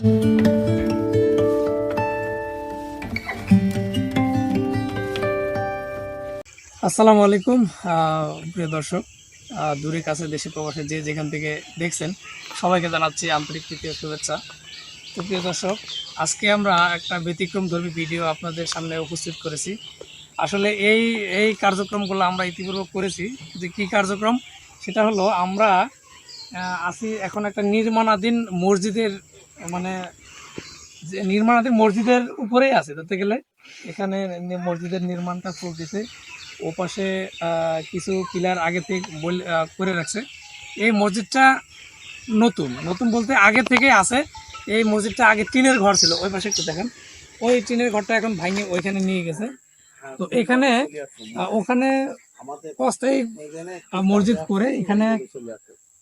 আসসালামু আলাইকুম প্রিয় দর্শক দূরে কাছে দেশে প্রবাসে যে যেখান থেকে দেখছেন, সবাইকে জানাচ্ছি আন্তরিক তৃতীয় শুভেচ্ছা। তো প্রিয় দর্শক, আজকে আমরা একটা ব্যতিক্রম ধর্মী ভিডিও আপনাদের সামনে উপস্থিত করেছি। আসলে এই এই কার্যক্রমগুলো আমরা ইতিপূর্বে করেছি। যে কি কার্যক্রম? সেটা হলো আমরা আছি এখন একটা নির্মাণাধীন মসজিদের মানে যে নির্মাণাধীন মসজিদের উপরেই আছে ধরতে গেলে। এখানে মসজিদের নির্মাণটা চলতেছে। ওপাশে আহ, কিছু পিলার আগে থেকে করে রাখছে। এই মসজিদটা নতুন। নতুন বলতে আগে থেকে আছে। এই মসজিদটা আগে টিনের ঘর ছিল। ওই পাশে একটু দেখেন। ওই টিনের ঘরটা এখন ভাঙে ওইখানে নিয়ে গেছে। তো এখানে ওখানে মসজিদ করে এখানে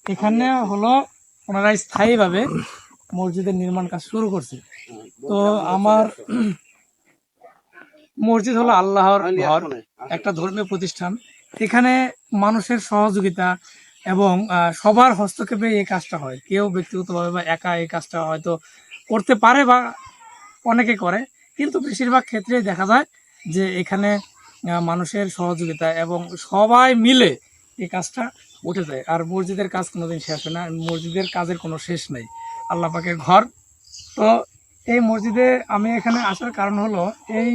এখানে হলো ওনারা স্থায়ীভাবে মসজিদের নির্মাণ কাজ শুরু করছে। তো আমার মসজিদ হলো আল্লাহর ঘর একটা ধর্মীয় প্রতিষ্ঠান। এখানে মানুষের সহযোগিতা এবং সবার হস্তক্ষেপে এই কাজটা হয়। কেউ ব্যক্তিগতভাবে বা একা এই কাজটা হয়তো করতে পারে বা অনেকে করে কিন্তু বেশিরভাগ ক্ষেত্রেই দেখা যায় যে এখানে মানুষের সহযোগিতা এবং সবাই মিলে এই কাজটা উঠে যায়। আর মসজিদের কাজ কোনোদিন শেষ হয় না। মসজিদের কাজের কোনো শেষ নেই। আল্লাহ পাকের ঘর। তো এই মসজিদে আমি এখানে আসার কারণ হলো, এই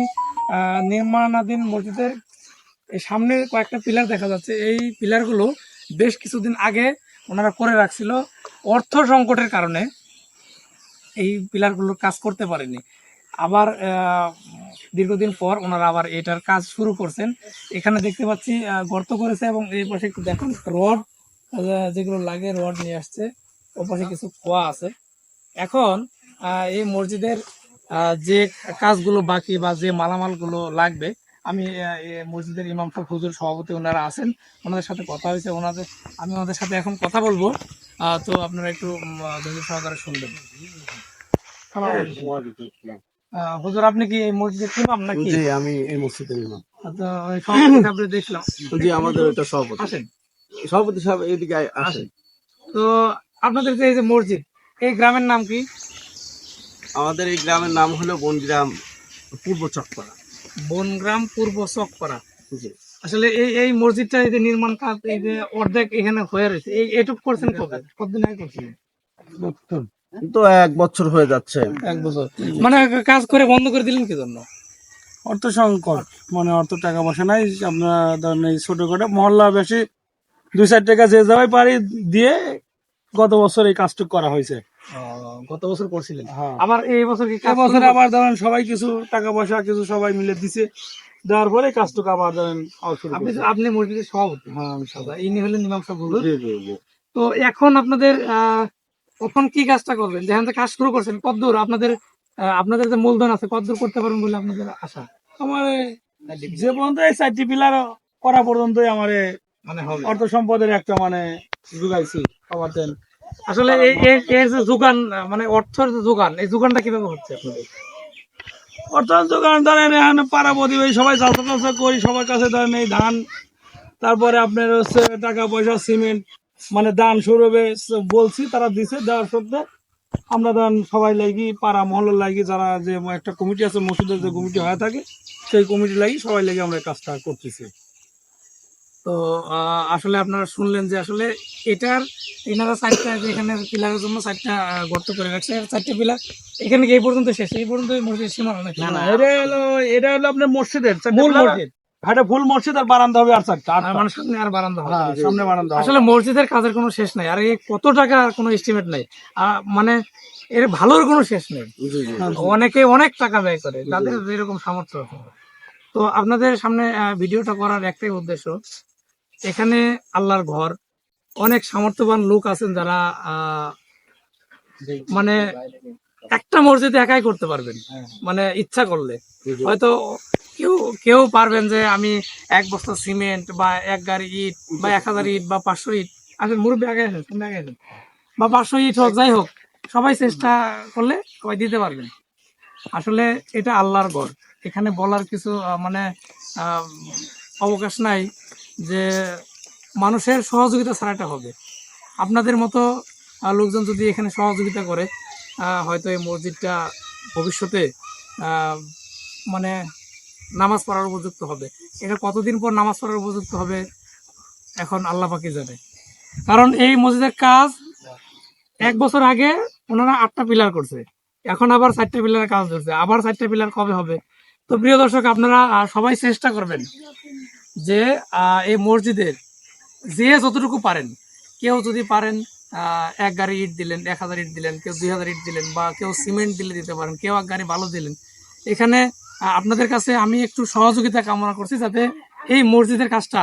নির্মাণাধীন মসজিদের সামনে কয়েকটা পিলার দেখা যাচ্ছে। এই পিলারগুলো বেশ কিছুদিন আগে ওনারা করে রাখছিল অর্থ সংকটের কারণে। এই পিলারগুলোর কাজ করতে পারেনি। আবার দীর্ঘদিন পর ওনারা আবার এটার কাজ শুরু করছেন। এখানে দেখতে পাচ্ছি গর্ত করেছে এবং এই পাশে একটু দেখুন, রড যেগুলো লাগে রড নিয়ে আসছে ও পাশে কিছু খোয়া আছে। এখন এই মসজিদের যে কাজগুলো বাকি বা যে মালামালগুলো লাগবে আমি মসজিদের ইমাম সাহেব হুজুর সভাপতি ওনারা আছেন ওনাদের সাথে কথা হয়েছে ওনাদের আমি ওনাদের সাথে এখন কথা বলব। তো আপনারা একটু ধৈর্য সহকারে শুনবেন। হুজুর আপনি কি এই মসজিদের ইমাম নাকি? জি আমি এই মসজিদের ইমাম। আপনি দেখলাম। জি আমাদের সভাপতি। আসেন। সভাপতি সাহেব এদিকে আসেন। তো আপনাদের যে এই যে মসজিদ এই গ্রামের নাম কি? আমাদের এই গ্রামের নাম হলো বনগ্রাম পূর্ব চকপাড়া। বনগ্রাম পূর্ব চকপাড়া। আসলে এই এই মসজিদটা এই যে নির্মাণ কাজ এই যে অর্ধেক এখানে হয়ে রয়েছে এই এটুক করছেন কবে? কতদিন আগে করছেন? তো এক বছর হয়ে যাচ্ছে। এক বছর। মানে কাজ করে বন্ধ করে দিলেন কি জন্য? অর্থ সংকট মানে অর্থ টাকা পয়সা নাই আপনার ধরেন এই ছোট করে মহল্লা বেশি দুই চার টাকা যে যাওয়াই পারি দিয়ে গত বছর এই কাজটুক করা হয়েছে। গত বছর করছিলেন? হ্যাঁ। আবার এই বছর কি কাজ এবছর আবার ধরেন সবাই কিছু টাকা পয়সা কিছু সবাই মিলে দিছে। দেওয়ার পরে কাজটুকু আবার ধরেন আপনি আপনি মসজিদের সভাপতি? হ্যাঁ সবাই আচ্ছা, ইনি হলেন ইমাম সাহেব। তো এখন আপনাদের আহ, এখন কি কাজটা করবেন? যেখান থেকে কাজ শুরু করছেন কতদূর? আপনাদের আপনাদের যে মূলধন আছে কতদূর করতে পারবেন বলে আপনাদের আশা? আমার যে পর্যন্ত এই চারটি পিলার করা পর্যন্তই আমার মানে অর্থ সম্পদের একটা মানে যোগাইছি আসলে এর যে মানে অর্থের যে এই কীভাবে হচ্ছে ধরেন, এখানে পাড়া সবাই টালসা করি, সবার কাছে ধরেন এই ধান, তারপরে আপনার হচ্ছে টাকা পয়সা, সিমেন্ট মানে দান শুরু হবে বলছি, তারা দিছে, দেওয়ার সত্ত্বে আমরা ধরেন সবাই লাগি, পাড়া মহল্লার লাগি, যারা যে একটা কমিটি আছে, মসজিদের যে কমিটি হয়ে থাকে, সেই কমিটি লাগি সবাই লাগি আমরা কাজটা করতেছি। তো আহ, আসলে আপনারা শুনলেন যে আসলে এটার এনারা চারটা যে এখানে পিলারের জন্য চারটা আহ, গর্ত করে রাখছে। চারটা পিলার এখানে কি এই পর্যন্ত শেষ? এই পর্যন্ত মসজিদ সীমানা নাকি? না না এটা হলো এটা হলো আপনার মসজিদের। চারটে মূল মসজিদ। এটা ফুল মসজিদ আর বারান্দা হবে আর চারটা আর। মানে সামনে আর বারান্দা হবে। হ্যাঁ সামনে বারান্দা আসলে মসজিদের কাজের কোনো শেষ নাই। আর এই কত টাকা কোনো এস্টিমেট নাই। আহ, মানে এর ভালোর কোনো শেষ নেই। অনেকে অনেক টাকা ব্যয় করে তাদের এরকম সামর্থ্য তো আপনাদের সামনে আহ, ভিডিওটা করার একটাই উদ্দেশ্য এখানে আল্লাহর ঘর। অনেক সামর্থ্যবান লোক আছেন যারা মানে একটা মসজিদ একাই করতে পারবেন মানে ইচ্ছা করলে। হয়তো কেউ কেউ পারবেন যে আমি এক বস্তা সিমেন্ট বা এক গাড়ি ইট বা এক হাজার ইট বা পাঁচশো ইট আসলে মুরব্বী আগে আসেন আগে আসেন। বা পাঁচশো ইট হোক যাই হোক সবাই চেষ্টা করলে সবাই দিতে পারবেন। আসলে এটা আল্লাহর ঘর। এখানে বলার কিছু মানে আহ, অবকাশ নাই। যে মানুষের সহযোগিতা ছাড়া এটা হবে। আপনাদের মতো লোকজন যদি এখানে সহযোগিতা করে হয়তো এই মসজিদটা ভবিষ্যতে মানে নামাজ পড়ার উপযুক্ত হবে। এটা কতদিন পর নামাজ পড়ার উপযুক্ত হবে, এখন আল্লাহ পাকি জানে। কারণ এই মসজিদের কাজ এক বছর আগে ওনারা আটটা পিলার করছে। এখন আবার চারটা পিলারের কাজ ধরছে। আবার চারটা পিলার কবে হবে? তো প্রিয় দর্শক, আপনারা সবাই চেষ্টা করবেন। যে এই মসজিদের যে যতটুকু পারেন কেউ যদি পারেন এক গাড়ি ইট দিলেন এক হাজার ইট দিলেন কেউ দুই হাজার ইট দিলেন বা কেউ সিমেন্ট দিলে দিতে পারেন কেউ এক গাড়ি বালু দিলেন এখানে আপনাদের কাছে আমি একটু সহযোগিতা কামনা করছি যাতে এই মসজিদের কাজটা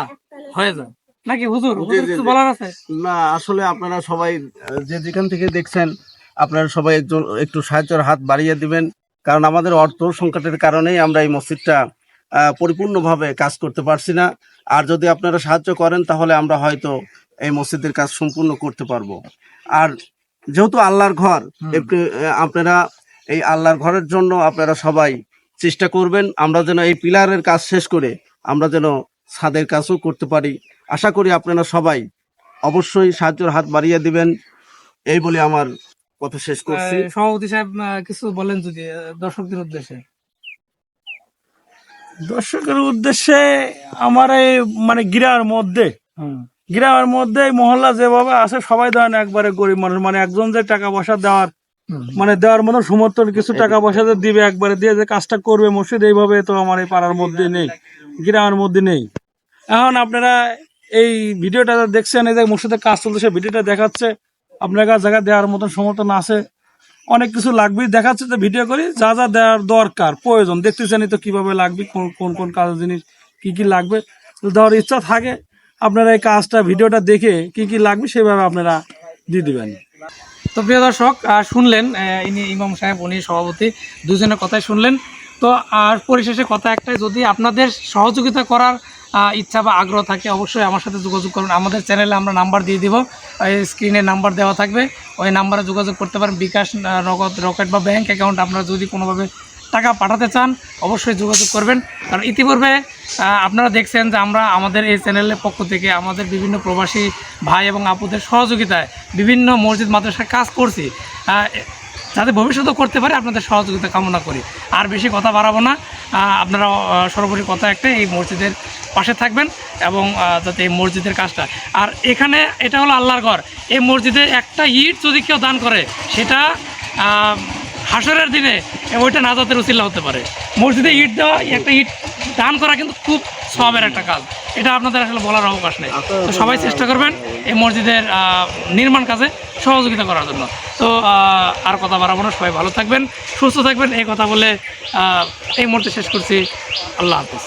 হয়ে যায়। নাকি হুজুর? কিছু বলার আছে? না আসলে আপনারা সবাই যে যেখান থেকে দেখছেন আপনারা সবাই একজন একটু সাহায্যের হাত বাড়িয়ে দিবেন কারণ আমাদের অর্থ সংকটের কারণেই আমরা এই মসজিদটা পরিপূর্ণভাবে কাজ করতে পারছি না। আর যদি আপনারা সাহায্য করেন তাহলে আমরা হয়তো এই মসজিদের কাজ সম্পূর্ণ করতে পারব। আর যেহেতু আল্লাহর ঘর। আপনারা এই আল্লাহর ঘরের জন্য আপনারা সবাই চেষ্টা করবেন আমরা যেন এই পিলারের কাজ শেষ করে আমরা যেন ছাদের কাজও করতে পারি। আশা করি আপনারা সবাই অবশ্যই সাহায্যের হাত বাড়িয়ে দিবেন। এই বলে আমার কথা শেষ করছি। সভাপতি সাহেব কিছু বলেন যদি দর্শকদের উদ্দেশ্যে। দর্শকের উদ্দেশ্যে আমার এই মানে গিরার মধ্যে গ্রামের মধ্যে এই মহল্লা যেভাবে আছে সবাই ধরেন একবারে গরিব মানুষ মানে একজন যে টাকা পয়সা দেওয়ার মানে দেওয়ার মতো সমর্থন কিছু টাকা পয়সা যে দিবে একবারে দিয়ে যে কাজটা করবে মসজিদ এইভাবে তো আমার এই পাড়ার মধ্যে নেই গ্রামের মধ্যে নেই। এখন আপনারা এই ভিডিওটা দেখছেন এই যে মসজিদের কাজ চলছে ভিডিওটা দেখাচ্ছে আপনার কাছে জায়গা দেওয়ার মতন সমর্থন আছে অনেক কিছু লাগবে। দেখাচ্ছে যে ভিডিও করি, যা যা দেওয়ার দরকার, প্রয়োজন। দেখতে দেখতেছেনই তো কীভাবে লাগবে, কোন কোন কোন কাজ জিনিস, কী কী লাগবে। তো দেওয়ার ইচ্ছা থাকে, আপনারা এই কাজটা, ভিডিওটা দেখে কি কি লাগবে সেভাবে আপনারা দিয়ে দেবেন। তো প্রিয় দর্শক শুনলেন ইনি ইমাম সাহেব, উনি সভাপতি, দুজনের কথাই শুনলেন। তো আর পরিশেষে কথা একটাই, যদি আপনাদের সহযোগিতা করার ইচ্ছা বা আগ্রহ থাকে, অবশ্যই আমার সাথে যোগাযোগ করুন। আমাদের চ্যানেলে আমরা নাম্বার দিয়ে দিব। স্ক্রিনে নাম্বার দেওয়া থাকবে। ওই নাম্বারে যোগাযোগ করতে পারেন। বিকাশ নগদ, রকেট বা ব্যাঙ্ক অ্যাকাউন্ট আপনারা যদি কোনোভাবে টাকা পাঠাতে চান, অবশ্যই যোগাযোগ করবেন। কারণ ইতিপূর্বে আপনারা দেখছেন যে আমরা আমাদের এই চ্যানেলের পক্ষ থেকে আমাদের বিভিন্ন প্রবাসী ভাই এবং আপুদের সহযোগিতায় বিভিন্ন মসজিদ মাদ্রাসায় কাজ করছি। যাতে ভবিষ্যতেও করতে পারে, আপনাদের সহযোগিতা কামনা করি। আর বেশি কথা বাড়াবো না। আপনারা সর্বোপরি কথা একটাই, এই মসজিদের পাশে থাকবেন এবং যাতে এই মসজিদের কাজটা। আর এখানে এটা হলো আল্লাহর ঘর। এই মসজিদে একটা ইট যদি কেউ দান করে সেটা হাসরের দিনে ওইটা নাজাতের উচিল্লা হতে পারে। মসজিদে ইট দেওয়া একটা ইট দান করা কিন্তু খুব সবের একটা কাজ। এটা আপনাদের আসলে বলার অবকাশ নেই। তো সবাই চেষ্টা করবেন এই মসজিদের নির্মাণ কাজে সহযোগিতা করার জন্য। তো আর কথা বাড়াবো না সবাই ভালো থাকবেন সুস্থ থাকবেন। এই কথা বলে এই মুহূর্তে শেষ করছি। আল্লাহ হাফিজ।